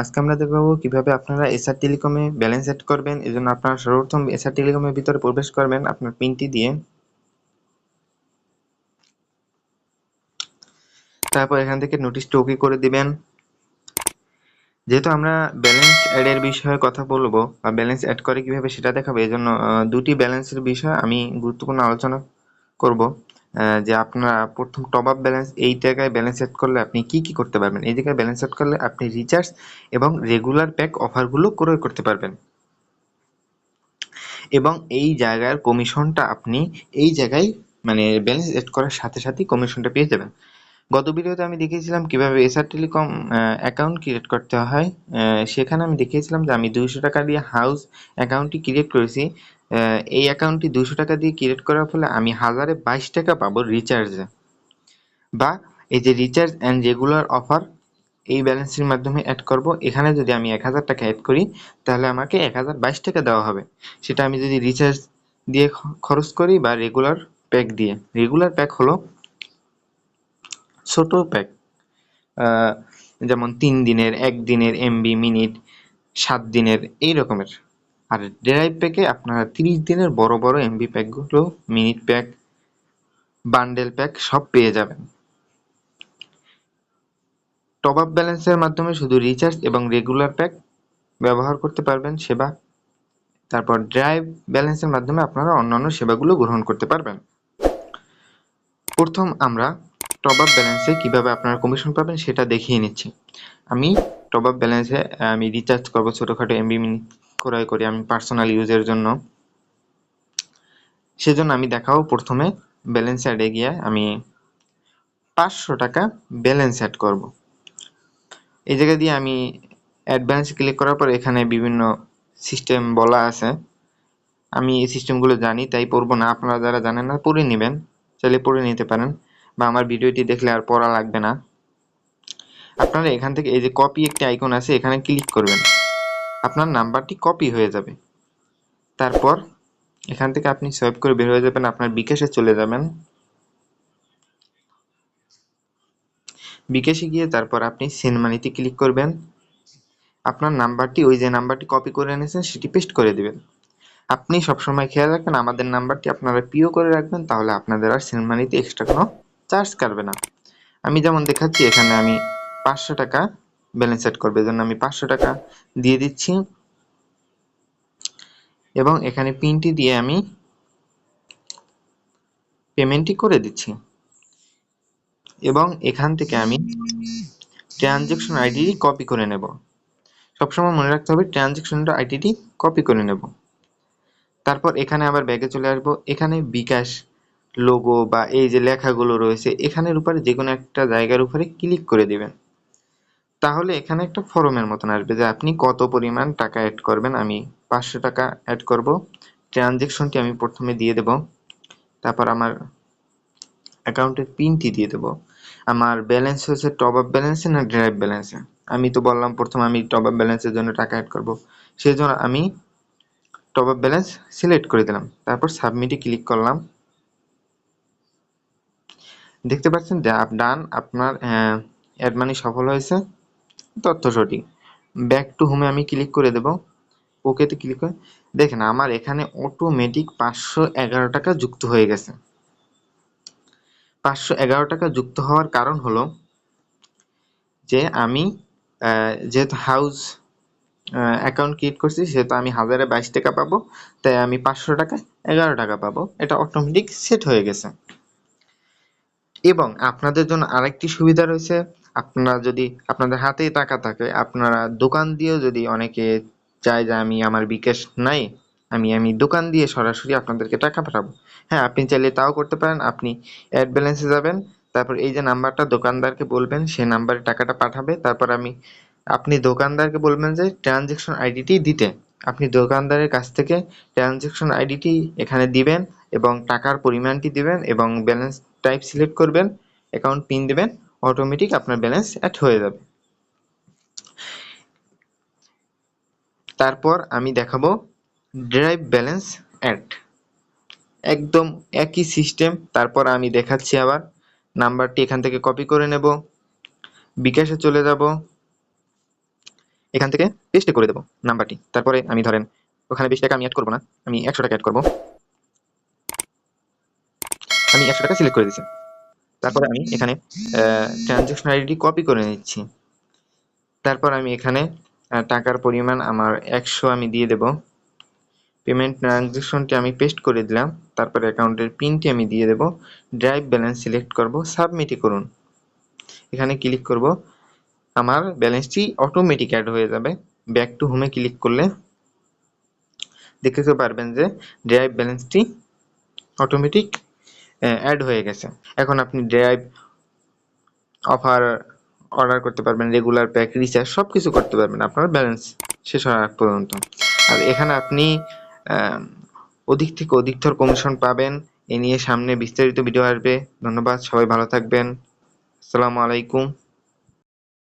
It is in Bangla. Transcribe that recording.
আজকে আমরা দেখাবো কীভাবে আপনারা এসআর টেলিকমে ব্যালেন্স সেট করবেন এজন্য আপনারা সর্বপ্রথম এসআর টেলিকমের ভিতরে প্রবেশ করবেন আপনার পিনটি দিয়ে। তারপর এখান থেকে নোটিশটি ওকে করে দিবেন। যেহেতু আমরা ব্যালেন্স অ্যাড এর বিষয়ে কথা বলব, বা ব্যালেন্স অ্যাড করে কীভাবে সেটা দেখাবো, এই জন্য দুটি ব্যালেন্সের বিষয়ে আমি গুরুত্বপূর্ণ আলোচনা করব। যে আপনার প্রথম টপ আপ ব্যালেন্স এই জায়গায় ব্যালেন্স সেট করলে আপনি কি কি করতে পারবেন? এই জায়গায় ব্যালেন্স সেট করলে আপনি রিচার্জ এবং রেগুলার প্যাক অফারগুলো ক্রয় করতে পারবেন। এবং এই জায়গার কমিশনটা আপনি এই জায়গায় মানে ব্যালেন্স সেট করার সাথে সাথেই কমিশনটা পেয়ে যাবেন। গত ভিডিওতে আমি দেখিয়েছিলাম কীভাবে এসআর টেলিকম অ্যাকাউন্ট ক্রিয়েট করতে হয়। সেখানে আমি দেখিয়েছিলাম যে আমি দুইশো টাকা দিয়ে হাউস অ্যাকাউন্টটি ক্রিয়েট করেছি। এই অ্যাকাউন্টটি দুশো টাকা দিয়ে ক্রিয়েট করার ফলে আমি হাজারে বাইশ টাকা পাবো রিচার্জে বা এই যে রিচার্জ অ্যান্ড রেগুলার অফার এই ব্যালেন্সের মাধ্যমে অ্যাড করব। এখানে যদি আমি এক হাজার টাকা অ্যাড করি, তাহলে আমাকে এক হাজার বাইশ টাকা দেওয়া হবে। সেটা আমি যদি রিচার্জ দিয়ে খরচ করি বা রেগুলার প্যাক দিয়ে। রেগুলার প্যাক হলো ছোট প্যাক যেমন তিন দিনের, এক দিনের এমবি মিনিট সাত দিনের, এই রকমের। আর ড্রাইভ প্যাকে আপনারা তিরিশ দিনের বড় বড় এমবি প্যাকগুলো মিনিট প্যাক বান্ডেল প্যাক সব পেয়ে যাবেন। টপ আপ ব্যালেন্সের মাধ্যমে শুধু রিচার্জ এবং রেগুলার প্যাক ব্যবহার করতে পারবেন সেবা। তারপর ড্রাইভ ব্যালেন্সের মাধ্যমে আপনারা অন্যান্য সেবাগুলো গ্রহণ করতে পারবেন। প্রথম আমরা টপ আপ ব্যালেন্সে কীভাবে আপনারা কমিশন পাবেন সেটা দেখিয়ে নিচ্ছি। আমি টপ আপ ব্যালেন্সে আমি রিচার্জ করব ছোটোখাটো এমবি মিনিট ক্রয় করি আমি পার্সোনাল ইউজের জন্য। সেজন্য আমি দেখাবো প্রথমে ব্যালেন্স অ্যাডে গিয়ে আমি পাঁচশো টাকা ব্যালেন্স অ্যাড করব। এই জায়গা দিয়ে আমি অ্যাডভান্স ক্লিক করার পর এখানে বিভিন্ন সিস্টেম বলা আছে। আমি এই সিস্টেমগুলো জানি, তাই পড়ব না। আপনারা যারা জানেন না, পড়ে নেবেন। চাইলে পড়ে নিতে পারেন বা আমার ভিডিওটি দেখলে আর পড়া লাগবে না। আপনারা এখান থেকে এই যে কপি একটি আইকন আছে, এখানে ক্লিক করবেন। আপনার নাম্বারটি কপি হয়ে যাবে। তারপর এখান থেকে আপনি সোয়াইপ করে বের হয়ে যাবেন, আপনার বিকাশে চলে যাবেন। বিকাশে গিয়ে তারপর আপনি সেন্ড মানিতে ক্লিক করবেন। আপনার নাম্বারটি, ওই যে নাম্বারটি কপি করে এনেছেন, সেটি পেস্ট করে দেবেন। আপনি সবসময় খেয়াল রাখবেন, আমাদের নাম্বারটি আপনারা পিও করে রাখবেন, তাহলে আপনাদের আর সেন্ড মানিতে এক্সট্রা কোনো চার্জ কাটবে না। আমি যেমন দেখাচ্ছি, এখানে আমি পাঁচশো টাকা ব্যালেন্স সেট করবে, এজন্য আমি পাঁচশো টাকা দিয়ে দিচ্ছি। এবং এখানে পিনটি দিয়ে আমি পেমেন্টটি করে দিচ্ছি। এবং এখান থেকে আমি ট্রানজেকশন আইডিটি কপি করে নেব। সবসময় মনে রাখতে হবে ট্রানজেকশনটা আইডিটি কপি করে নেব। তারপর এখানে আবার ব্যাগে চলে আসব। এখানে বিকাশ লোগো বা এই যে লেখাগুলো রয়েছে, এখানের উপরে যে কোনো একটা জায়গার উপরে ক্লিক করে দিবেন। তাহলে এখানে একটা ফরমের মতন আসবে যে আপনি কত পরিমাণ টাকা অ্যাড করবেন, আমি পাঁচশো টাকা অ্যাড করব। ট্রানজেকশনটি আমি প্রথমে দিয়ে দেব। তারপর আমার অ্যাকাউন্টের পিনটি দিয়ে দেব। আমার ব্যালেন্স হচ্ছে টপ আপ ব্যালেন্সে না ড্রাইভ ব্যালেন্সে আমি তো বললাম প্রথমে আমি টপ আপ ব্যালেন্সের জন্য টাকা অ্যাড করব। সেই জন্য আমি টপ আপ ব্যালেন্স সিলেক্ট করে দিলাম। তারপর সাবমিটে ক্লিক করলাম। দেখতে পাচ্ছেন যে আপ ডান আপনার অ্যাড মানি সফল হয়েছে। তথ্য সঠিক। ব্যাক টু হোমে আমি ক্লিক করে দেব। ওকেতে ক্লিক করে দেখেন, আমার এখানে অটোমেটিক পাঁচশো এগারো টাকা যুক্ত হয়ে গেছে। পাঁচশো এগারো টাকা যুক্ত হওয়ার কারণ হলো যে আমি যেহেতু হাউস অ্যাকাউন্ট ক্রিয়েট করছি, সেহেতু আমি হাজারে বাইশ টাকা পাবো। তাই আমি পাঁচশো টাকা, এগারো টাকা পাবো। এটা অটোমেটিক সেট হয়ে গেছে। এবং আপনাদের জন্য আরেকটি সুবিধা রয়েছে। আপনারা যদি আপনাদের হাতেই টাকা থাকে, আপনারা দোকান দিয়েও যদি অনেকে চায় যে আমি আমার বিকাশ নাই, আমি আমি দোকান দিয়ে সরাসরি আপনাদেরকে টাকা পাঠাবো। হ্যাঁ আপনি চাইলে তাও করতে পারেন। আপনি অ্যাড ব্যালেন্সে যাবেন, তারপর এই যে নাম্বারটা দোকানদারকে বলবেন সেই নাম্বারে টাকাটা পাঠাবে। তারপর আমি, আপনি দোকানদারকে বলবেন যে ট্রানজেকশন আইডিটি দিতে। আপনি দোকানদারের কাছ থেকে ট্রানজেকশন আইডিটি এখানে দিবেন এবং টাকার পরিমাণটি দিবেন এবং ব্যালেন্স টাইপ সিলেক্ট করবেন অ্যাকাউন্ট পিন দিবেন। অটোমেটিক আপনার ব্যালেন্স অ্যাড হয়ে যাবে। তারপর আমি দেখাবো ড্রাইভ ব্যালেন্স অ্যাড একদম একই সিস্টেম তারপর আমি দেখাচ্ছি আবার। নাম্বারটি এখান থেকে কপি করে নেব। বিকাশে চলে যাব। এখান থেকে পেস্টে করে দেবো নাম্বারটি। তারপরে আমি ধরেন ওখানে বেশি টাকা আমি অ্যাড করব না, আমি একশো টাকা অ্যাড করব। আমি একশো টাকা সিলেক্ট করে দিচ্ছি তারপরে আমি এখানে ট্রানজ্যাকশন আইডি কপি করে নিচ্ছি। তারপর আমি এখানে টাকার পরিমাণ আমার একশো আমি দিয়ে দেব। পেমেন্ট ট্রানজ্যাকশনটি আমি পেস্ট করে দিলাম। তারপরে অ্যাকাউন্টের পিনটি আমি দিয়ে দেব। ড্রাইভ ব্যালেন্স সিলেক্ট করব সাবমিটই করুন। এখানে ক্লিক করব। আমার ব্যালেন্সটি অটোমেটিক অ্যাড হয়ে যাবে। ব্যাক টু হোমে ক্লিক করলে দেখতে পারবেন যে ড্রাইভ ব্যালেন্সটি অটোমেটিক অ্যাড হয়ে গেছে। এখন আপনি ড্রাইভ অফার অর্ডার করতে পারবেন রেগুলার প্যাক রিচার্জ সব কিছু করতে পারবেন। আপনার ব্যালেন্স শেষ হওয়ার আগ পর্যন্ত। আর এখানে আপনি অধিক থেকে অধিকতর কমিশন পাবেন। এ নিয়ে সামনে বিস্তারিত ভিডিও আসবে। ধন্যবাদ, সবাই ভালো থাকবেন। আসসালামু আলাইকুম।